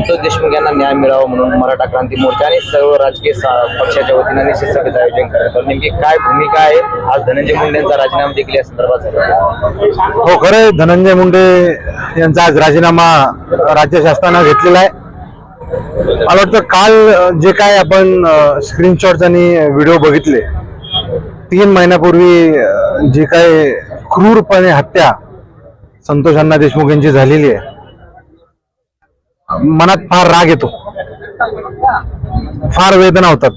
संतोष देशमुख यांना न्याय मिळावा म्हणून मराठा क्रांती मोर्चा आणि सर्व राजकीय पक्षाच्या वतीनं निश्चित सभेचं आयोजन करण्यात आलं. नेमकी काय भूमिका आहे? आज धनंजय मुंडे यांचा राजीनामा देखील या संदर्भात हो खरं आहे, धनंजय मुंडे यांचा आज राजीनामा राज्य शासनानं घेतलेला आहे. मला वाटतं काल जे काय आपण स्क्रीनशॉट्स आणि व्हिडिओ बघितले तीन महिन्यापूर्वी जे काय क्रूरपणे हत्या संतोष अण्णा देशमुख यांची झालेली आहे मनात फार राग येतो. फार वेदना होतात.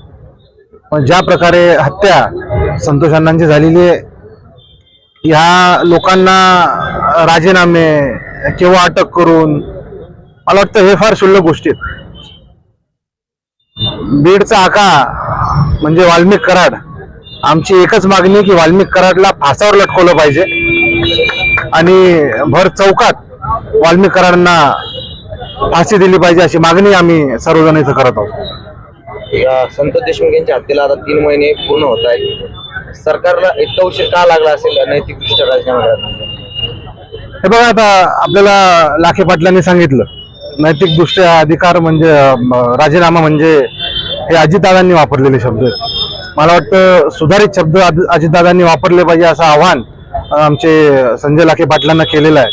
पण ज्या प्रकारे हत्या संतोष अण्णांची झालेली आहे ह्या लोकांना राजीनामे किंवा अटक करून मला वाटतं हे फार शुल्लक गोष्टी आहेत. बीडचा आका म्हणजे वाल्मिक कराड. आमची एकच मागणी की वाल्मिक कराडला फासावर लटकवलं पाहिजे. आणि भर चौकात वाल्मिक कराडांना फाशी दिली पाहिजे अशी मागणी आम्ही सर्वजण इथं करत आहोत. या संतोष देशमुख यांच्या हत्येला आता तीन महिने पूर्ण होत आहेत. सरकारला इतका उशीर का लागला असेल नैतिकदृष्ट्या राजीनामा? हे बघा आता आपल्याला लाखे पाटलांनी सांगितलं. नैतिकदृष्ट्या अधिकार म्हणजे अं, राजीनामा म्हणजे हे अजितदादांनी वापरलेले शब्द आहेत. मला वाटतं सुधारित शब्द अज- अजितदादांनी वापरले पाहिजे असं आव्हान अं, आमचे संजय लाखे पाटलांना केलेलं आहे.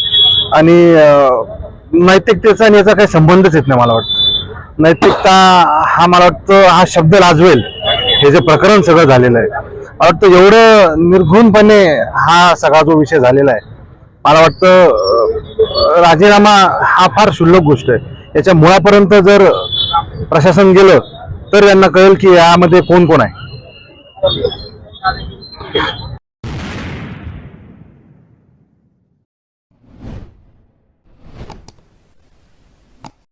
आणि अं, नैतिकतेचा आणि याचा काही संबंधच येत नाही मला वाटतं. नैतिकता हा मला वाटतं हा शब्द लाजवेल. हे जे प्रकरण सगळं झालेलं आहे. मला वाटतं एवढं निर्घुणपणे हा सगळा जो विषय झालेला आहे मला वाटतं राजीनामा हा फार क्षुल्लक गोष्ट आहे. याच्या मुळापर्यंत जर प्रशासन गेलं तर यांना कळेल की यामध्ये कोण कोण आहे.